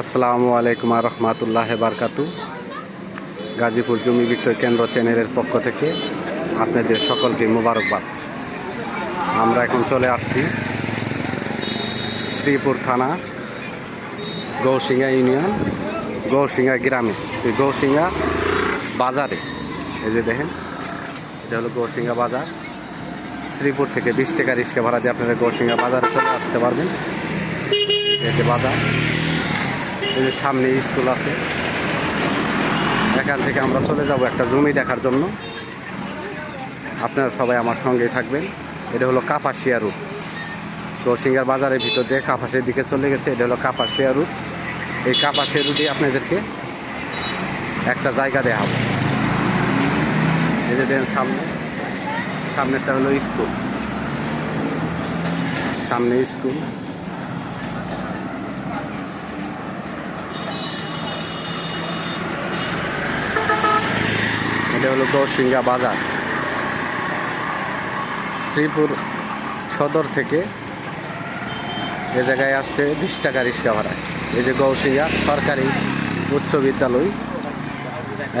আসসালামু আলাইকুম রহমতুল্লাহ বারকাতু। গাজীপুর জমি বিক্রয় কেন্দ্র চ্যানেলের পক্ষ থেকে আপনাদের সকলকে মোবারকবাদ। আমরা এখন চলে আসছি শ্রীপুর থানা গৌসিঙ্গা ইউনিয়ন গৌসিঙ্গা গ্রামে। এই গৌসিঙ্গা বাজারে। এই যে দেখেন, এটা হলো গৌসিঙ্গা বাজার। শ্রীপুর থেকে বিশ টাকা রিক্সা ভাড়া দিয়ে আপনারা গৌসিঙ্গা বাজারে চলে আসতে পারবেন। যে বাজার। এই যে সামনে স্কুল আছে। এখান থেকে আমরা চলে যাব একটা জমি দেখার জন্য। আপনারা সবাই আমার সঙ্গেই থাকবেন। এটা হলো কাপাসিয়া রুট। রসিঙ্গার বাজারের ভিতর দিয়ে কাপাসের দিকে চলে গেছে। এটা হলো কাপাসিয়া রুট। এই কাপাসিয়া রুটে আপনাদেরকে একটা জায়গা হবে এই যে দেন সামনে। সামনেরটা হলো স্কুল। সামনে স্কুল। এটা হলো দশিঙ্গা বাজার। শ্রীপুর সদর থেকে এ জায়গায় আসতে বিশ টাকা রিক্সা ভাড়া। এই যে গৌসিঙ্গা সরকারি উচ্চ বিদ্যালয়,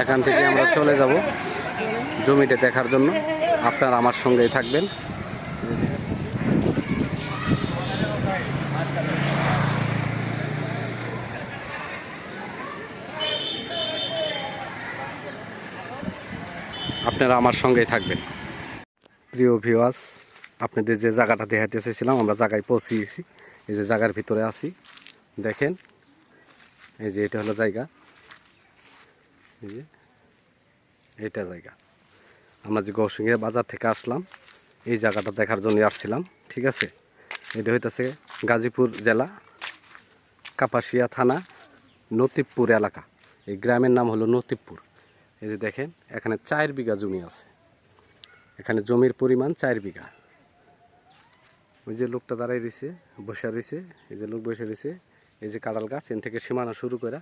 এখান থেকে আমরা চলে যাব জমিটা দেখার জন্য। আপনারা আমার সঙ্গেই থাকবেন। আপনারা আমার সঙ্গেই থাকবেন। প্রিয় ভিওয়াস আপনাদের যে জায়গাটা দেখাতে এসেছিলাম আমরা জায়গায় পৌঁছিয়েছি। এই যে জায়গার ভিতরে আছি, দেখেন, এই যে এটা হলো জায়গা। এই যে এটা জায়গা। আমরা যে গৌসিংহের বাজার থেকে আসলাম, এই জায়গাটা দেখার জন্য আসছিলাম, ঠিক আছে? এটা হইতেছে গাজীপুর জেলা, কাপাসিয়া থানা, নতিবপুর এলাকা। এই গ্রামের নাম হলো নতিবপুর। এই যে দেখেন, এখানে চার বিঘা জমি আছে। এখানে জমির পরিমাণ চার বিঘা। ওই যে লোকটা দাঁড়াই রয়েছে, বসে রয়েছে, এই যে লোক বসে রয়েছে, এই যে কাঁড়াল গাছ, এন থেকে সীমানা শুরু করে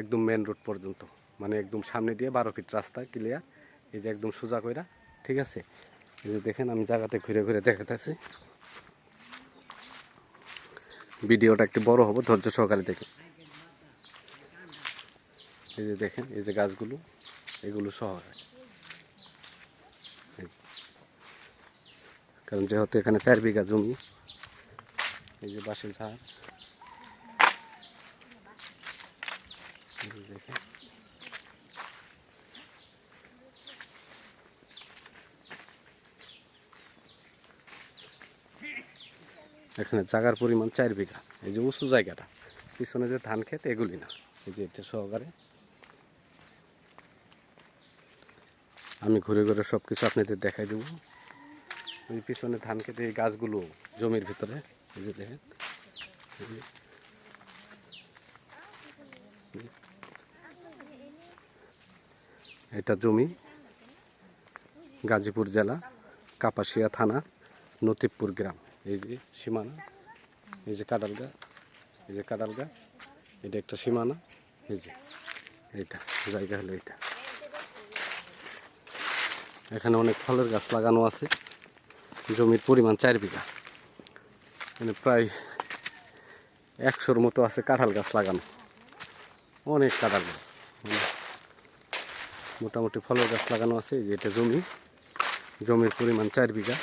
একদম মেন রোড পর্যন্ত। মানে একদম সামনে দিয়ে বারো ফিট রাস্তা ক্লিয়ার এই যে একদম সোজা কইরা, ঠিক আছে? এই যে দেখেন, আমি জায়গাতে ঘুরে ঘুরে দেখাতেছি ভিডিওটা একটু বড় হব, ধৈর্য সহকারে দেখে এই যে দেখেন, এই যে গাছগুলো। এগুলো শহর কারণ যেহেতু এখানে চার বিঘা জমি, এই যে ঝাড় এই এখানে জায়গার পরিমাণ চার বিঘা। এই যে উঁচু জায়গাটা, পিছনে যে ধান ক্ষেত, এগুলি না। এই যে এটা সহকারে আমি ঘুরে ঘুরে সব কিছু আপনাদের দেখাই দেবো। ওই পিছনে ধান খেতে এই গাছগুলো জমির ভিতরে যে দেখেন। এটা জমি, গাজীপুর জেলা, কাপাসিয়া থানা, নতিবপুর গ্রাম। এই যে সীমানা, এই যে গাছ, এই যে গাছ, এটা একটা সীমানা, এই যে এইটা, জায়গা হলো এটা এখানে অনেক ফলের গাছ লাগানো আছে। জমির পরিমাণ চার বিঘা। মানে প্রায় একশোর মতো আছে কাঁঠাল গাছ লাগানো। অনেক কাঁঠাল গাছ। মোটামুটি ফলের গাছ লাগানো আছে যে এটা জমি। জমির পরিমাণ চার বিঘা।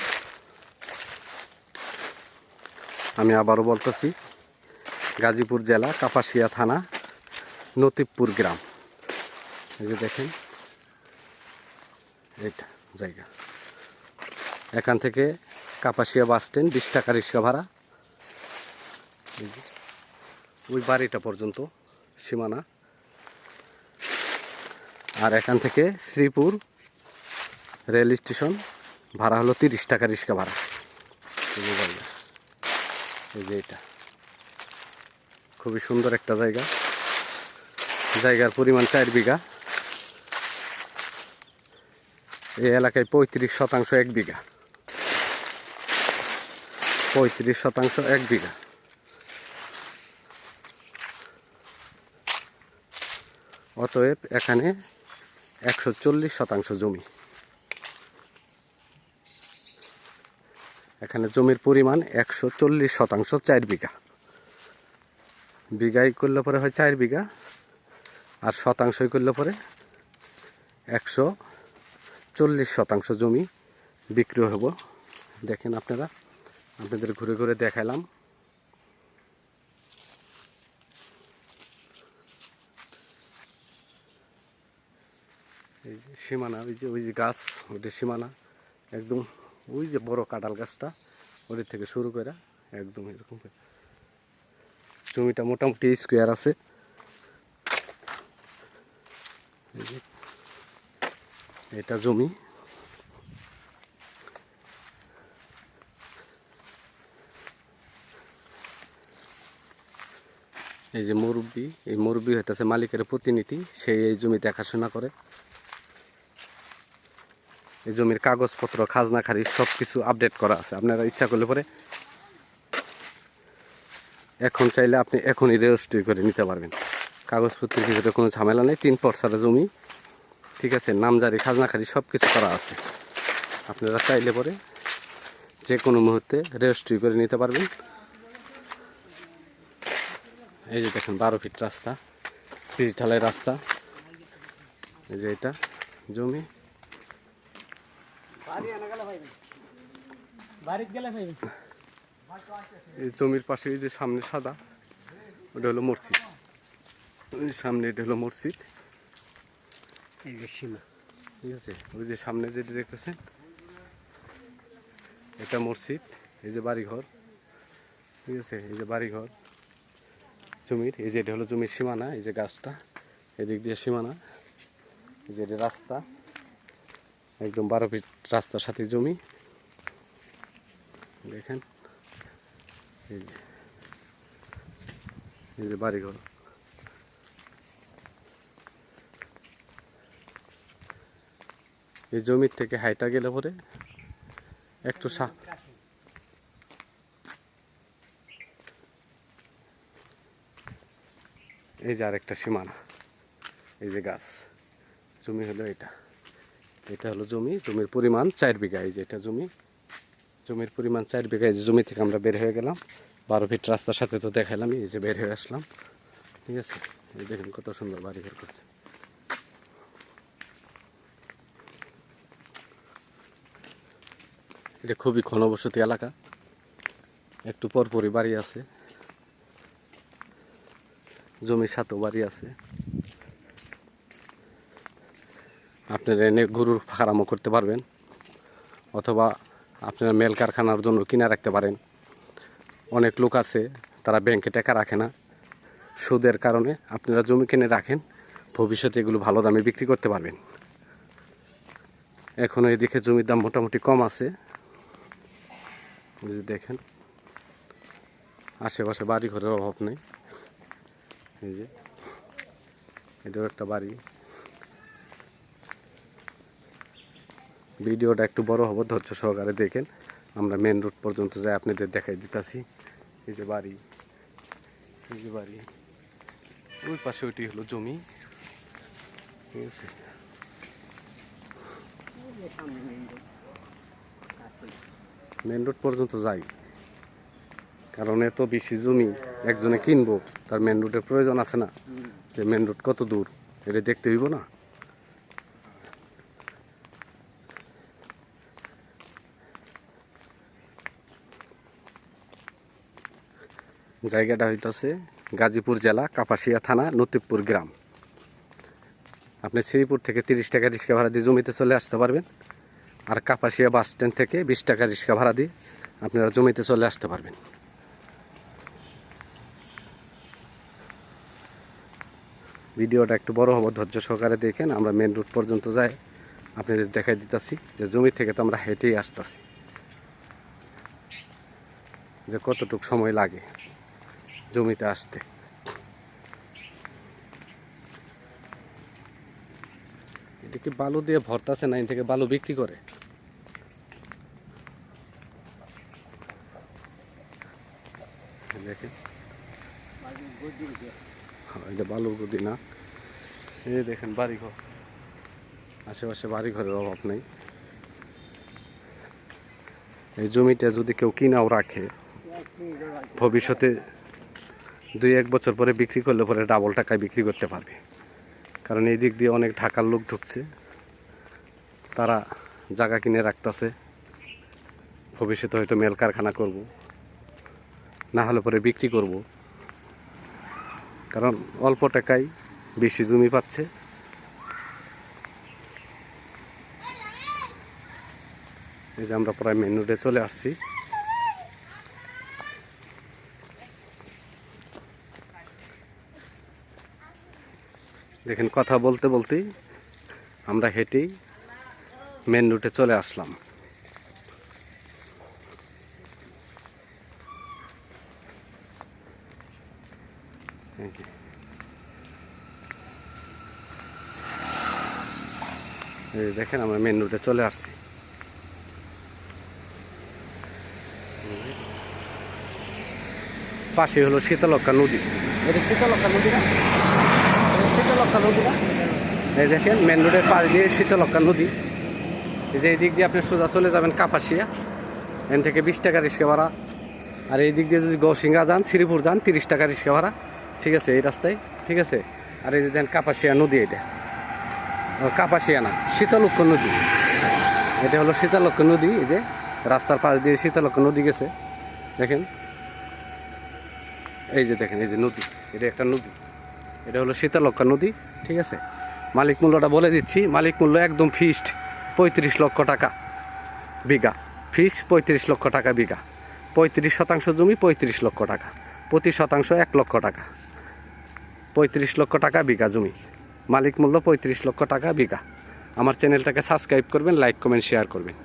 আমি আবারও বলতেছি, গাজীপুর জেলা কাপাসিয়া থানা, নতিবপুর গ্রাম। এই যে দেখেন, এইটা। জায়গা। এখান থেকে কাপাসিয়া বাস স্ট্যান্ড, বিশ টাকা রিক্সা ভাড়া। ওই বাড়িটা পর্যন্ত সীমানা। আর এখান থেকে শ্রীপুর রেল স্টেশন, ভাড়া হলো তিরিশ টাকা রিক্সা ভাড়া। এই যে এটা। খুবই সুন্দর একটা জায়গা। জায়গার পরিমাণ চার বিঘা। এই এলাকায় পঁয়ত্রিশ শতাংশ এক বিঘা। পঁয়ত্রিশ শতাংশ এক বিঘা। অতএব এখানে একশো চল্লিশ শতাংশ জমি। এখানে জমির পরিমাণ একশো চল্লিশ শতাংশ চার বিঘা। বিঘাই করলে পরে হয় চার বিঘা, আর শতাংশই করলে পরে একশো চল্লিশ শতাংশ জমি বিক্রি হব। দেখেন আপনারা, আপনাদের ঘুরে ঘুরে দেখালাম। এই সীমানা, ওই যে ওই যে গাছ ওইটা সীমানা, একদম ওই যে বড় কাঁঠাল গাছটা ওদের থেকে শুরু করে একদম এরকম জমিটা মোটামুটি স্কোয়ার আছে। এটা জমি। এই যে মুরব্বী, এই মুরব্বী হইতেছে মালিকের প্রতিনিধি সেই এই জমি দেখাশোনা করে। এই জমির কাগজপত্র, খাজনা, খারিজ সব কিছু আপডেট করা আছে। আপনারা ইচ্ছা করলে পরে এখন চাইলে আপনি এখনই রেজিস্ট্রি করে নিতে পারবেন। কাগজপত্রের ভিতরে কোনো ঝামেলা নেই, তিন পরসারের জমি। ঠিক আছে, নামজারি খাজনা খারিজ সব কিছু করা আছে। আপনারা চাইলে পরে যে কোনো মুহূর্তে রেজিস্ট্রি করে নিতে পারবেন। এই যে দেখেন, বারো ফিট রাস্তা পিচ ঢালাই রাস্তা। এই যে এটা, জমি। এই জমির পাশে এই যে সামনে সাদা, ওটা হলো মসজিদ। সামনে এটা হলো মসজিদ। এই যে সীমা ঠিক আছে? ওই যে সামনে যেটা দেখতেছেন, এটা মসজিদ, এই যে বাড়িঘর। ঠিক আছে? এই যে বাড়িঘর, জমির, এই যে এটা হলো জমির সীমানা, এই যে গাছটা, এদিক দিয়ে সীমানা, এই যে রাস্তা, একদম বারো ফিট রাস্তার সাথে জমি। দেখেন? এই যে এই যে বাড়িঘর। এই জমির থেকে হাইটা গেলে পরে একটু সা এই যে আরেকটা সীমানা, এই যে গাছ, জমি হলো এটা। এটা হলো জমি, জমির পরিমাণ চার বিঘা। এই যে এটা জমি, জমির পরিমাণ চার বিঘা। এই যে জমি থেকে আমরা বের হয়ে গেলাম, বারো ফিট রাস্তার সাথে তো দেখালাম এই যে বের হয়ে আসলাম। ঠিক আছে? এই দেখেন কত সুন্দর বাড়ি ঘর করছে। এটা খুবই ঘনবসতি এলাকা। একটু পরপরই বাড়ি আছে। জমির সাথেও বাড়ি আছে। আপনারা এনে গরুর ফার্মও করতে পারবেন, অথবা আপনারা মেল কারখানার জন্য কিনে রাখতে পারেন। অনেক লোক আছে, তারা ব্যাংকে টাকা রাখে না। সুদের কারণে আপনারা জমি কিনে রাখেন, ভবিষ্যতে এগুলো ভালো দামে বিক্রি করতে পারবেন। এখনও এদিকে জমির দাম মোটামুটি কম আছে। যে দেখেন, আশেপাশে বাড়ি ঘরের অভাব নেই। এই যে, এটাও একটা বাড়ি। ভিডিওটা একটু বড় হব, ধৈর্য সহকারে দেখেন। আমরা মেন রোড পর্যন্ত যাই, আপনাদের দেখাই দিতেছি। এই যে বাড়ি, এই যে বাড়ি। ওই পাশে ওইটি হলো জমি। ঠিক আছে। মেন রোড পর্যন্ত যাই। কারণ এত বেশি জমি একজনে কিনবো, তার মেন রোডের প্রয়োজন আছে না। যে মেন রোড কত দূর, এটা দেখতে হইব না। জায়গাটা হইতাছে গাজীপুর জেলা, কাপাসিয়া থানা, নতিবপুর গ্রাম। আপনি শ্রীপুর থেকে তিরিশ টাকা রিক্সা ভাড়া দিয়ে জমিতে চলে আসতে পারবেন। আর কাপাসিয়া বাস স্ট্যান্ড থেকে বিশ টাকা রিক্সা ভাড়া দিয়ে আপনারা জমিতে চলে আসতে পারবেন। ভিডিওটা একটু বড় হব, ধৈর্য সহকারে দেখেন, আমরা মেন রুট পর্যন্ত যাই। আপনাদের দেখাই দিতেছি যে জমি থেকে তো আমরা হেঁটেই আসতেছি। যে কতটুক সময় লাগে জমিতে আসতে। এটা কি বালু দিয়ে ভরতাছে না থেকে বালু বিক্রি করে। দেখেন হ্যাঁ, এটা বালুর গদি না। এই দেখেন বাড়িঘর। আশেপাশে বাড়িঘরের অভাব নেই। এই জমিটা যদি কেউ কিনাও রাখে ভবিষ্যতে দুই এক বছর পরে বিক্রি করলে পরে ডাবল টাকায় বিক্রি করতে পারবে। কারণ এই দিক দিয়ে অনেক ঢাকার লোক ঢুকছে। তারা জায়গা কিনে রাখতেছে। ভবিষ্যতে হয়তো মেল কারখানা করব। না হলে পরে বিক্রি করব। কারণ অল্প টাকায় বেশি জমি পাচ্ছে। এই যে আমরা প্রায় মেন রোডে চলে আসছি। দেখেন কথা বলতে বলতেই আমরা হেঁটেই মেন রুটে চলে আসলাম এই যে। এই যে দেখেন আমরা মেন রুটে চলে আসছি। পাশে হলো শীতলক্ষা নদী। এটা শীতলক্ষা নদী না? শীতলক্ষা নদী না? এই দেখেন মেন রোডের পাশ দিয়ে শীতলক্ষা নদী। এই যে এই দিক দিয়ে আপনি সোজা চলে যাবেন কাপাসিয়া। এখান থেকে বিশ টাকা রিক্সা ভাড়া। আর এই দিক দিয়ে যদি গৌসিঙ্গা যান শ্রীপুর যান তিরিশ টাকা রিক্সা ভাড়া। ঠিক আছে এই রাস্তায়। ঠিক আছে? আর এই যে দেখেন কাপাসিয়া নদী এটা। ও, কাপাসিয়া শীতলক্ষ নদী। এটা হলো শীতলক্ষ নদী এই যে রাস্তার পাশ দিয়ে শীতলক্ষ নদী গেছে। দেখেন। এই যে দেখেন এই যে নদী এটা একটা নদী। এটা হলো শীতলক্ষা নদী ঠিক আছে? মালিক মূল্যটা বলে দিচ্ছি মালিক মূল্য একদম ফিক্সড পঁয়ত্রিশ লক্ষ টাকা বিঘা। ফিস পঁয়ত্রিশ লক্ষ টাকা বিঘা। পঁয়ত্রিশ শতাংশ জমি পঁয়ত্রিশ লক্ষ টাকা। প্রতি শতাংশ এক লক্ষ টাকা। পঁয়ত্রিশ লক্ষ টাকা বিঘা জমি। মালিক মূল্য পঁয়ত্রিশ লক্ষ টাকা বিঘা। আমার চ্যানেলটাকে সাবস্ক্রাইব করবেন লাইক কমেন্ট শেয়ার করবেন।